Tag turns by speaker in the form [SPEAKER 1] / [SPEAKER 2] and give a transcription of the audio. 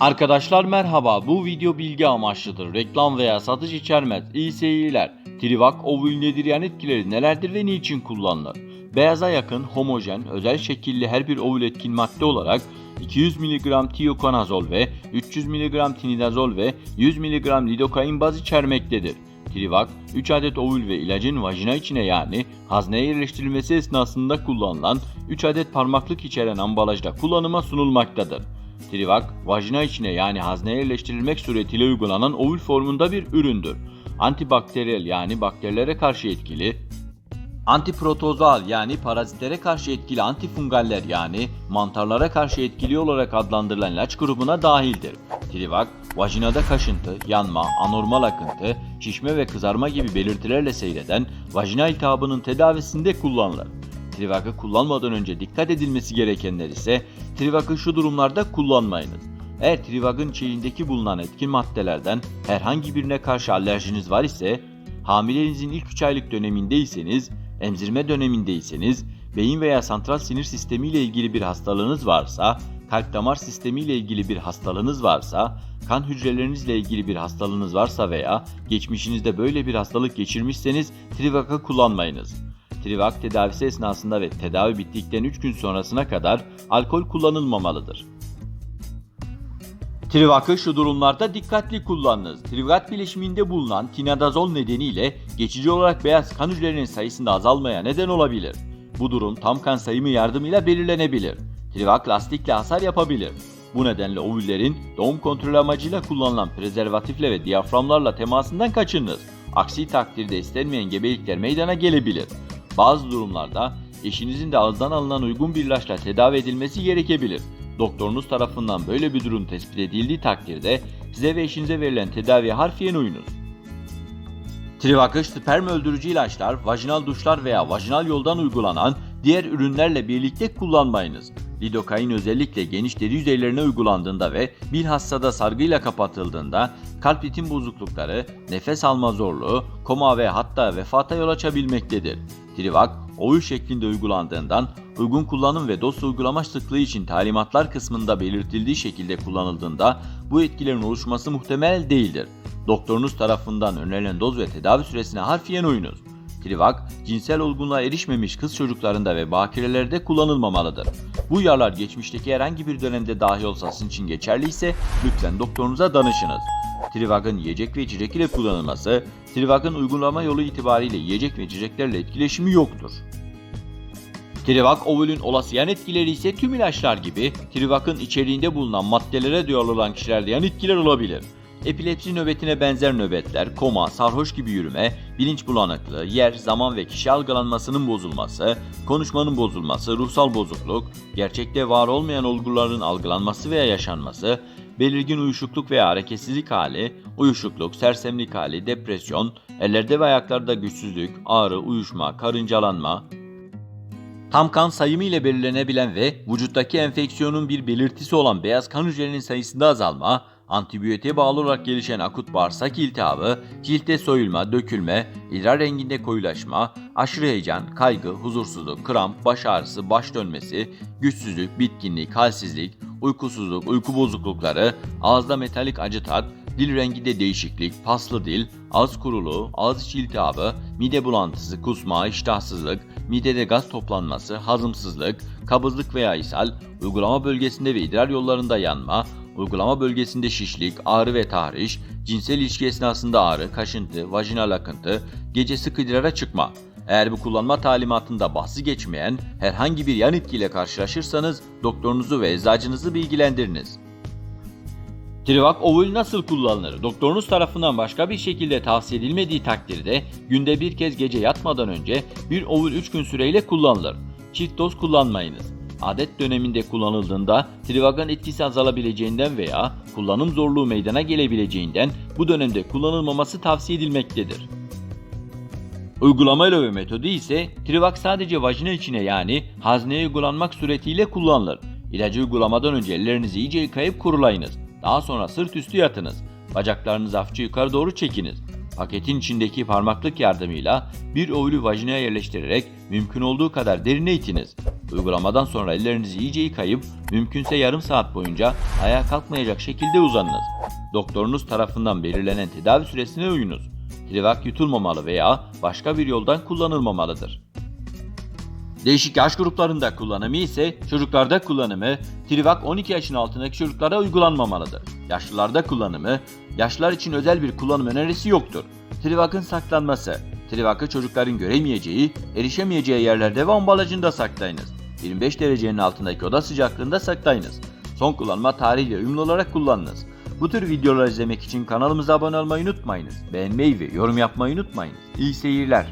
[SPEAKER 1] Arkadaşlar merhaba bu video bilgi amaçlıdır. Reklam veya satış içermez. İyi seyirler. Trivak ovül nedir yan etkileri nelerdir ve niçin kullanılır? Beyaza yakın, homojen, özel şekilli her bir ovül etkin madde olarak 200 mg tiokonazol ve 300 mg tinidazol ve 100 mg lidokain baz içermektedir. Trivak, 3 adet ovül ve ilacın vajina içine yani hazneye yerleştirilmesi esnasında kullanılan 3 adet parmaklık içeren ambalajda kullanıma sunulmaktadır. Trivak, vajina içine yani hazneye yerleştirilmek suretiyle uygulanan ovül formunda bir üründür. Antibakteriyel yani bakterilere karşı etkili, antiprotozal yani parazitlere karşı etkili antifungaller yani mantarlara karşı etkili olarak adlandırılan ilaç grubuna dahildir. Trivak, vajinada kaşıntı, yanma, anormal akıntı, şişme ve kızarma gibi belirtilerle seyreden vajina iltihabının tedavisinde kullanılır. Trivak'ı kullanmadan önce dikkat edilmesi gerekenler ise Trivak'ı şu durumlarda kullanmayınız. Eğer Trivak'ın içeriğindeki bulunan etkin maddelerden herhangi birine karşı alerjiniz var ise, hamileliğinizin ilk 3 aylık dönemindeyseniz, emzirme dönemindeyseniz, beyin veya santral sinir sistemi ile ilgili bir hastalığınız varsa, kalp damar sistemi ile ilgili bir hastalığınız varsa, kan hücrelerinizle ilgili bir hastalığınız varsa veya geçmişinizde böyle bir hastalık geçirmişseniz Trivak'ı kullanmayınız. Trivak tedavisi esnasında ve tedavi bittikten 3 gün sonrasına kadar alkol kullanılmamalıdır. Trivak'ı şu durumlarda dikkatli kullanınız. Trivak bileşiminde bulunan tinadazol nedeniyle geçici olarak beyaz kan hücrelerinin sayısında azalmaya neden olabilir. Bu durum tam kan sayımı yardımıyla belirlenebilir. Trivak lastikle hasar yapabilir. Bu nedenle ovüllerin doğum kontrolü amacıyla kullanılan prezervatifle ve diyaframlarla temasından kaçınınız. Aksi takdirde istenmeyen gebelikler meydana gelebilir. Bazı durumlarda eşinizin de ağızdan alınan uygun bir ilaçla tedavi edilmesi gerekebilir. Doktorunuz tarafından böyle bir durum tespit edildiği takdirde size ve eşinize verilen tedaviye harfiyen uyunuz. Trivakış sperm öldürücü ilaçlar, vajinal duşlar veya vajinal yoldan uygulanan diğer ürünlerle birlikte kullanmayınız. Lidokain özellikle geniş deri yüzeylerine uygulandığında ve bilhassa da sargıyla kapatıldığında kalp ritim bozuklukları, nefes alma zorluğu, koma ve hatta vefata yol açabilmektedir. Trivak, ovül şeklinde uygulandığından uygun kullanım ve doz uygulama sıklığı için talimatlar kısmında belirtildiği şekilde kullanıldığında bu etkilerin oluşması muhtemel değildir. Doktorunuz tarafından önerilen doz ve tedavi süresine harfiyen uyunuz. Trivak, cinsel olgunluğa erişmemiş kız çocuklarında ve bakirelerde kullanılmamalıdır. Bu uyarılar geçmişteki herhangi bir dönemde dahi olsa sizin için geçerliyse lütfen doktorunuza danışınız. Trivak'ın yiyecek ve içecek ile kullanılması, Trivak'ın uygulama yolu itibariyle yiyecek ve içeceklerle etkileşimi yoktur. Trivak ovülün olası yan etkileri ise tüm ilaçlar gibi Trivak'ın içeriğinde bulunan maddelere duyarlı olan kişilerde yan etkiler olabilir. Epilepsi nöbetine benzer nöbetler, koma, sarhoş gibi yürüme, bilinç bulanıklığı, yer, zaman ve kişi algılanmasının bozulması, konuşmanın bozulması, ruhsal bozukluk, gerçekte var olmayan olguların algılanması veya yaşanması, belirgin uyuşukluk veya hareketsizlik hali, uyuşukluk, sersemlik hali, depresyon, ellerde ve ayaklarda güçsüzlük, ağrı, uyuşma, karıncalanma, Tam kan sayımı ile belirlenebilen ve vücuttaki enfeksiyonun bir belirtisi olan beyaz kan hücrelerinin sayısında azalma, antibiyotiğe bağlı olarak gelişen akut bağırsak iltihabı, ciltte soyulma, dökülme, idrar renginde koyulaşma, aşırı heyecan, kaygı, huzursuzluk, kramp, baş ağrısı, baş dönmesi, güçsüzlük, bitkinlik, halsizlik, uykusuzluk, uyku bozuklukları, ağızda metalik acı tat, dil renginde değişiklik, paslı dil, ağız kuruluğu, ağız içi iltihabı, mide bulantısı, kusma, iştahsızlık, midede gaz toplanması, hazımsızlık, kabızlık veya ishal, uygulama bölgesinde ve idrar yollarında yanma, uygulama bölgesinde şişlik, ağrı ve tahriş, cinsel ilişki esnasında ağrı, kaşıntı, vajinal akıntı, gece sık idrara çıkma. Eğer bu kullanma talimatında bahsi geçmeyen herhangi bir yan etkiyle karşılaşırsanız doktorunuzu ve eczacınızı bilgilendiriniz. Trivak ovül nasıl kullanılır? Doktorunuz tarafından başka bir şekilde tavsiye edilmediği takdirde günde bir kez gece yatmadan önce bir ovül 3 gün süreyle kullanılır. Çift doz kullanmayınız. Adet döneminde kullanıldığında Trivak'ın etkisi azalabileceğinden veya kullanım zorluğu meydana gelebileceğinden bu dönemde kullanılmaması tavsiye edilmektedir. Uygulama yolu ve metodu ise Trivak sadece vajina içine yani hazneye uygulanmak suretiyle kullanılır. İlacı uygulamadan önce ellerinizi iyice yıkayıp kurulayınız. Daha sonra sırt üstü yatınız. Bacaklarınızı hafifçe yukarı doğru çekiniz. Paketin içindeki parmaklık yardımıyla bir ovülü vajinaya yerleştirerek mümkün olduğu kadar derine itiniz. Uygulamadan sonra ellerinizi iyice yıkayıp mümkünse yarım saat boyunca ayağa kalkmayacak şekilde uzanınız. Doktorunuz tarafından belirlenen tedavi süresine uyunuz. Trivak yutulmamalı veya başka bir yoldan kullanılmamalıdır. Değişik yaş gruplarında kullanımı ise çocuklarda kullanımı Trivak 12 yaşın altındaki çocuklara uygulanmamalıdır. Yaşlılarda kullanımı yaşlılar için özel bir kullanım önerisi yoktur. Trivak'ın saklanması Trivak'ı çocukların göremeyeceği, erişemeyeceği yerlerde ve ambalajında saklayınız. 25 derecenin altındaki oda sıcaklığında saklayınız. Son kullanma tarihiyle uyumlu olarak kullanınız. Bu tür videolar izlemek için kanalımıza abone olmayı unutmayınız. Beğenmeyi ve yorum yapmayı unutmayınız. İyi seyirler.